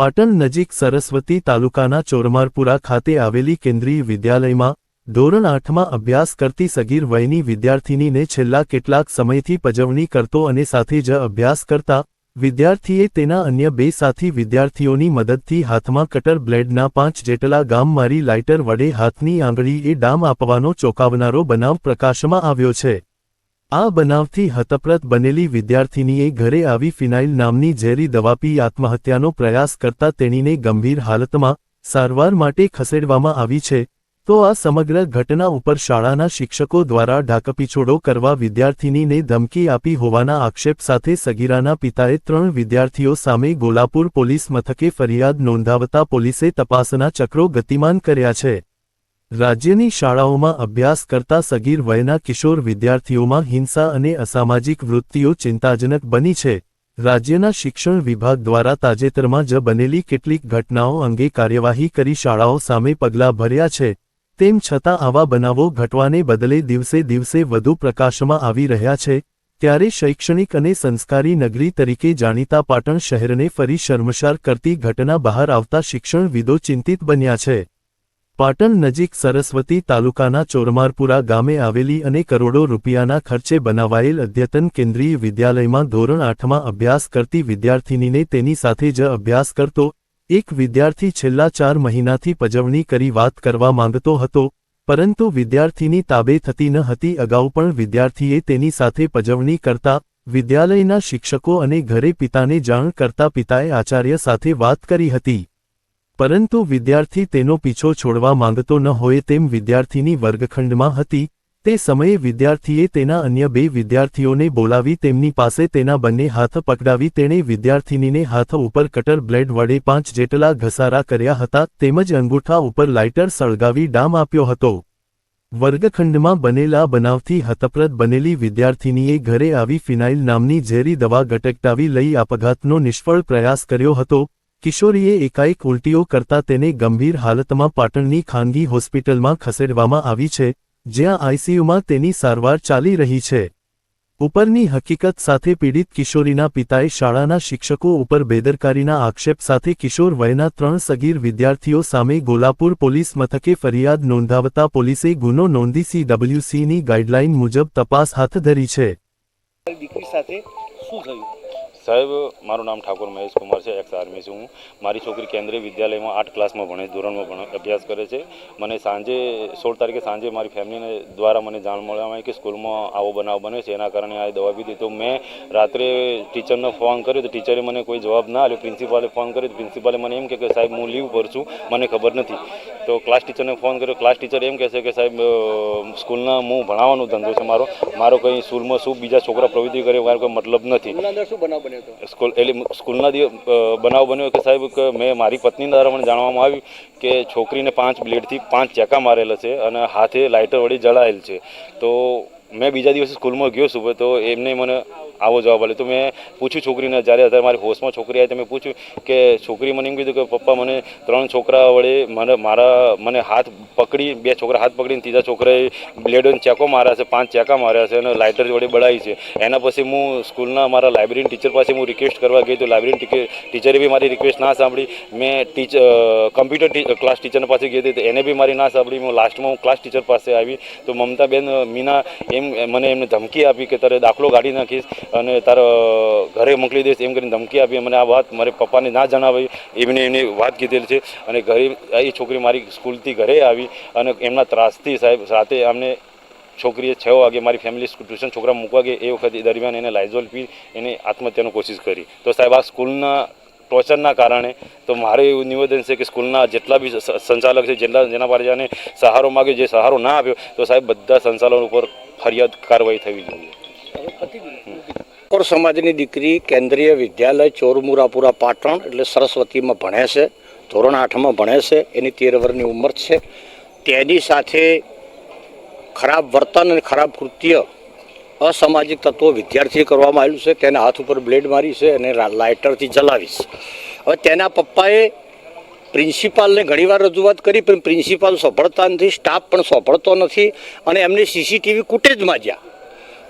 પાટણ નજીક સરસ્વતી તાલુકાના ચોરમારપુરા ખાતે આવેલી કેન્દ્રીય વિદ્યાલયમાં ધોરણ આઠમાં અભ્યાસ કરતી સગીર વયની વિદ્યાર્થિનીને છેલ્લા કેટલાક સમયથી પજવણી કરતો અને સાથે જ અભ્યાસ કરતા વિદ્યાર્થીએ તેના અન્ય બે સાથી વિદ્યાર્થીઓની મદદથી હાથમાં કટર બ્લેડના પાંચ જેટલા ગામ મારી લાઇટર વડે હાથની આંગળીએ ડામ આપવાનો ચોંકાવનારો બનાવ પ્રકાશમાં આવ્યો છે. આ બનાવથી હતપ્રત બનેલી વિદ્યાર્થીનીએ ઘરે આવી ફિનાઇલ નામની ઝેરી દવા પી આત્મહત્યાનો પ્રયાસ કરતા તેણીને ગંભીર હાલતમાં સારવાર માટે ખસેડવામાં આવી છે. તો આ સમગ્ર ઘટના ઉપર શાળાના શિક્ષકો દ્વારા ઢાકપીછોડો કરવા વિદ્યાર્થીનીને ધમકી આપી હોવાના આક્ષેપ સાથે સગીરાના પિતાએ ત્રણ વિદ્યાર્થીઓ સામે ગોલાપુર પોલીસ મથકે ફરિયાદ નોંધાવતા પોલીસે તપાસના ચક્રો ગતિમાન કર્યા છે. રાજ્યની શાળાઓમાં અભ્યાસ કરતા સગીર વયના કિશોર વિદ્યાર્થીઓમાં હિંસા અને અસામાજિક વૃત્તિઓ ચિંતાજનક બની છે. રાજ્યના શિક્ષણ વિભાગ દ્વારા તાજેતરમાં જ બનેલી કેટલીક ઘટનાઓ અંગે કાર્યવાહી કરી શાળાઓ સામે પગલાં ભર્યા છે. તેમ છતાં આવા બનાવો ઘટવાને બદલે દિવસે દિવસે વધુ પ્રકાશમાં આવી રહ્યા છે. ત્યારે શૈક્ષણિક અને સંસ્કારી નગરી તરીકે જાણીતા પાટણ શહેરને ફરી શર્મશાર કરતી ઘટના બહાર આવતા શિક્ષણવિદો ચિંતિત બન્યા છે. પાટણ નજીક સરસ્વતી તાલુકાના ચોરમારપુરા ગામે આવેલી અને કરોડો રૂપિયાના ખર્ચે બનાવાયેલ અદ્યતન કેન્દ્રીય વિદ્યાલયમાં ધોરણ આઠમાં અભ્યાસ કરતી વિદ્યાર્થિનીને તેની સાથે જ અભ્યાસ કરતો એક વિદ્યાર્થી છેલ્લા ચાર મહિનાથી પજવણી કરી વાત કરવા માંગતો હતો, પરંતુ વિદ્યાર્થીની તાબે થતી ન હતી. અગાઉ પણ વિદ્યાર્થીએ તેની સાથે પજવણી કરતા વિદ્યાલયના શિક્ષકો અને ઘરે પિતાને જાણ કરતા પિતાએ આચાર્ય સાથે વાત કરી હતી. પરંતુ વિદ્યાર્થી તેનો પીછો છોડવા માંગતો ન હોય તેમ વિદ્યાર્થીની વર્ગખંડમાં હતી. તે સમયે વિદ્યાર્થીએ તેના અન્ય બે વિદ્યાર્થીઓને બોલાવી તેમની પાસે તેના બંને હાથ પકડાવી તેણે વિદ્યાર્થિનીને હાથ ઉપર કટર બ્લેડ વડે પાંચ જેટલા ઘસારા કર્યા હતા તેમજ અંગૂઠા ઉપર લાઇટર સળગાવી ડામ આપ્યો હતો. વર્ગખંડમાં બનેલા બનાવથી હતપ્રદ બનેલી વિદ્યાર્થિનીએ ઘરે આવી ફિનાઇલ નામની ઝેરી દવા ગટકટાવી લઈ આપઘાતનો નિષ્ફળ પ્રયાસ કર્યો હતો. કિશોરીએ એકાએક ઉલટીઓ કરતા તેને ગંભીર હાલતમાં પાટણની ખાનગી હોસ્પિટલમાં ખસેડવામાં આવી છે, જ્યાં આઈસીયુમાં તેની સારવાર ચાલી રહી છે. ઉપરની હકીકત સાથે પીડિત કિશોરીના પિતાએ શાળાના શિક્ષકો ઉપર બેદરકારીના આક્ષેપ સાથે કિશોર વયના ત્રણ સગીર વિદ્યાર્થીઓ સામે ગોલાપુર પોલીસ મથકે ફરિયાદ નોંધાવતા પોલીસે ગુનો નોંધી સીડબ્લ્યુસીની ગાઈડલાઇન મુજબ તપાસ હાથ ધરી છે. દીકરી સાથે શું થયું? સાહેબ, મારું નામ ઠાકોર મહેશ કુમાર છે એક્સ આર્મી છું હું. મારી છોકરી કેન્દ્રીય વિદ્યાલયમાં આઠ ક્લાસમાં ભણે, ધોરણમાં ભણે, અભ્યાસ કરે છે. મને સાંજે, સોળ તારીખે સાંજે મારી ફેમિલીને દ્વારા મને જાણ મળવામાં કે સ્કૂલમાં આવો બનાવ બન્યો છે. એના કારણે આ દવા પીધી. તો મેં રાત્રે ટીચરને ફોન કર્યો. તો ટીચરે મને કોઈ જવાબ ના આપ્યો. પ્રિન્સિપાલે ફોન કર્યો. પ્રિન્સિપાલે મને એમ કે સાહેબ, હું લીવ પર છું. મને ખબર નથી. તો ક્લાસ ટીચરને ફોન કર્યો. ક્લાસ ટીચર એમ કહેશે કે, સાહેબ સ્કૂલના હું ભણાવવાનો ધંધો છે મારો. મારો કંઈ સ્કૂલમાં શું બીજા છોકરા પ્રવૃત્તિ કરે, મારો કોઈ મતલબ નથી. બન્યો હતો? સ્કૂલ એટલે સ્કૂલના દિવસ બનાવ બન્યો કે સાહેબ કે મેં મારી પત્ની દ્વારા મને જાણવામાં આવ્યું કે છોકરીને પાંચ બ્લેડથી પાંચ ચેકા મારેલા છે અને હાથે લાઇટર વડે જળાયેલ છે. તો મેં બીજા દિવસે સ્કૂલમાં ગયો છું, તો એમને મને આવો જવાબ આપ્યો. તો મેં પૂછ્યું છોકરીને, જ્યારે અત્યારે મારી હોશમાં છોકરી આવી મેં પૂછ્યું કે છોકરી મને એમ કીધું કે, પપ્પા, મને ત્રણ છોકરા વડે મને મારા, મને હાથ પકડી, બે છોકરા હાથ પકડીને ત્રીજા છોકરાએ બ્લેડોને ચેકો માર્યા છે, પાંચ ચેકા માર્યા છે અને લાઇટર વડે બળાવી છે. એના પછી હું સ્કૂલના મારા લાઇબ્રેરી ટીચર પાસે હું રિક્વેસ્ટ કરવા ગઈ તો લાઇબ્રેરી ટીચરે બી મારી રિક્વેસ્ટ ના સાંભળી. મેં ટીચર કમ્પ્યુટર ક્લાસ ટીચર પાસે ગઈ હતી તો એને બી મારી ના સાંભળી. હું લાસ્ટમાં હું ક્લાસ ટીચર પાસે આવી તો મમતાબેન, મીના એમ, મને એમને ધમકી આપી કે, તારે દાખલો કાઢી નાખીશ. અને તારો ઘરે મોકલી દઈશ એમ કરીને ધમકી આપી મને આ વાત મારે પપ્પાને ના જણાવી. એમને એમની વાત કીધેલી છે અને ઘરે એ છોકરી મારી સ્કૂલથી ઘરે આવી અને એમના ત્રાસથી સાહેબ સાથે અમને છોકરીએ છ વાગે મારી ફેમિલી ટ્યુશન છોકરા મૂકવા ગઈ. એ વખત દરમિયાન એને લાઇઝોલ પી, એને આત્મહત્યાની કોશિશ કરી. તો સાહેબ આ સ્કૂલના ટોર્ચરના કારણે તો મારે એવું નિવેદન છે કે સ્કૂલના જેટલા બી સંચાલક છે, જેટલા જેના પાસે જેને સહારો માગ્યો જે સહારો ના આપ્યો, તો સાહેબ બધા સંચાલકો ઉપર ફરિયાદ કાર્યવાહી થવી જોઈએ. ઠાકોર સમાજની દીકરી કેન્દ્રીય વિદ્યાલય ચોરમુરાપુરા પાટણ એટલે સરસ્વતીમાં ભણે છે. ધોરણ આઠમાં ભણે છે. એની તેર વર્ષની ઉંમર છે. તેની સાથે ખરાબ વર્તન અને ખરાબ કૃત્ય અસામાજિક તત્વો વિદ્યાર્થી કરવામાં આવેલું છે. તેના હાથ ઉપર બ્લેડ મારી છે અને લાઇટરથી જલાવીશ હવે તેના પપ્પાએ પ્રિન્સિપાલને ઘણીવાર રજૂઆત કરી, પણ પ્રિન્સિપાલ સોંભળતા નથી સ્ટાફ પણ સોંભળતો નથી અને એમને સીસીટીવી કુટેજમાં જ્યાં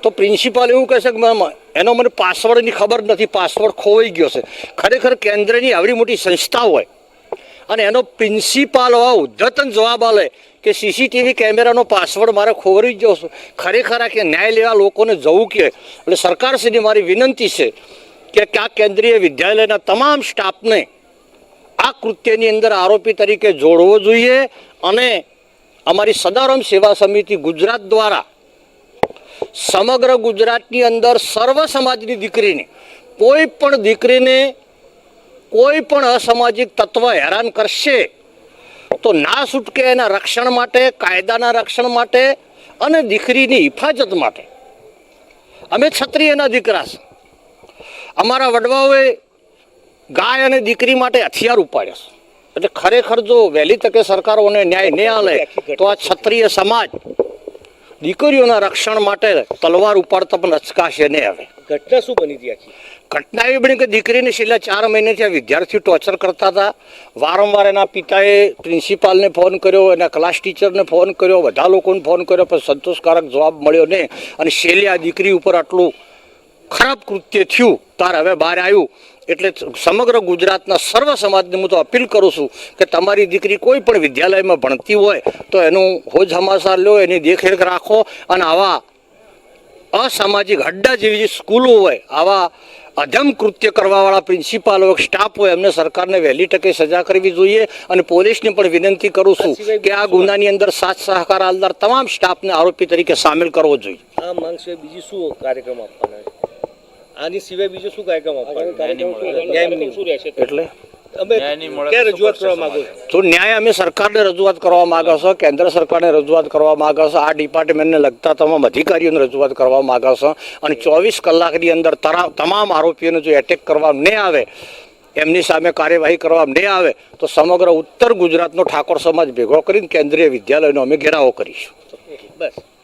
તો પ્રિન્સિપાલ એવું કહેશે કે મેમ, એનો મને પાસવર્ડની ખબર નથી પાસવર્ડ ખોવાઈ ગયો છે. ખરેખર કેન્દ્રની આવડી મોટી સંસ્થા હોય અને એનો પ્રિન્સિપાલ ઉદ્ધતન જવાબ આલે કે સીસીટીવી કેમેરાનો પાસવર્ડ મારે ખોવાઈ ગયો છે. ખરેખર આ કે ન્યાય લેવા લોકોને જવું કે? એટલે સરકારશ્રીની મારી વિનંતી છે કે આ કેન્દ્રીય વિદ્યાલયના તમામ સ્ટાફને આ કૃત્યની અંદર આરોપી તરીકે જોડવો જોઈએ અને અમારી સદારામ સેવા સમિતિ ગુજરાત દ્વારા સમગ્ર ગુજરાતની અંદર સર્વ સમાજની દીકરીને, કોઈ પણ દીકરીને કોઈ પણ અસામાજિક તત્વ હેરાન કરશે, તો ના છૂટકે એના રક્ષણ માટે, કાયદાના રક્ષણ માટે અને દીકરીની હિફાજત માટે. અમે ક્ષત્રિયના દીકરા છે. અમારા વડવાઓએ ગાય અને દીકરી માટે હથિયાર ઉપાડ્યા છે. એટલે ખરેખર જો વહેલી તકે સરકારોને ન્યાય નહીં આલે, તો આ ક્ષત્રિય સમાજ દીકરીઓના રક્ષણ માટે તલવાર ઉપાડતા પણ અચકાશે નહીં હવે. ઘટના શું બની હતી આખી? ઘટના એવી બની કે દીકરીને છેલ્લા ચાર મહિનેથી આ વિદ્યાર્થીઓ ટોર્ચર કરતા હતા. વારંવાર એના પિતાએ પ્રિન્સિપાલને ફોન કર્યો એના ક્લાસ ટીચરને ફોન કર્યો બધા લોકોને ફોન કર્યો પણ સંતોષકારક જવાબ મળ્યો નહીં. અને છેલ્લે આ દીકરી ઉપર આટલું ખરાબ કૃત્ય થયું તાર હવે બહાર આવ્યું. એટલે સમગ્ર ગુજરાતના સર્વ સમાજને હું તો અપીલ કરું છું કે તમારી દીકરી કોઈ પણ વિદ્યાલયમાં ભણતી હોય તો એનું હોજ હમાસાર લો એની દેખરેખ રાખો અને આવા અસામાજિક હડ્ડા જેવી જે સ્કૂલો હોય આવા અધમ કૃત્ય કરવાવાળા પ્રિન્સિપાલ હોય સ્ટાફ હોય એમને સરકારને વહેલી ટકે સજા કરવી જોઈએ અને પોલીસને પણ વિનંતી કરું છું કે આ ગુનાની અંદર સાથ સહકાર આલદાર તમામ સ્ટાફને આરોપી તરીકે સામેલ કરવો જોઈએ. આ માંગ સિવાય બીજી શું કાર્યક્રમ આપવાના આની સિવાય બીજો શું કાર્યક્રમ આપવાનો? ન્યાય શું રહેશે એટલે? અમે ક્યાં રજૂઆત કરવા માંગો તો ન્યાય અમે સરકારને રજૂઆત કરવા માંગો છો કેન્દ્ર સરકારને રજૂઆત કરવા માંગો છો આ ડિપાર્ટમેન્ટને લગતા તમામ અધિકારીઓને રજૂઆત કરવા માંગો છો અને ચોવીસ કલાકની અંદર તમામ આરોપીઓને જો એટેક કરવા નહીં આવે એમની સામે કાર્યવાહી કરવા નહીં આવે તો સમગ્ર ઉત્તર ગુજરાતનો ઠાકોર સમાજ ભેગો કરીને કેન્દ્રીય વિદ્યાલયનો અમે ઘેરાવો કરીશું. બસ.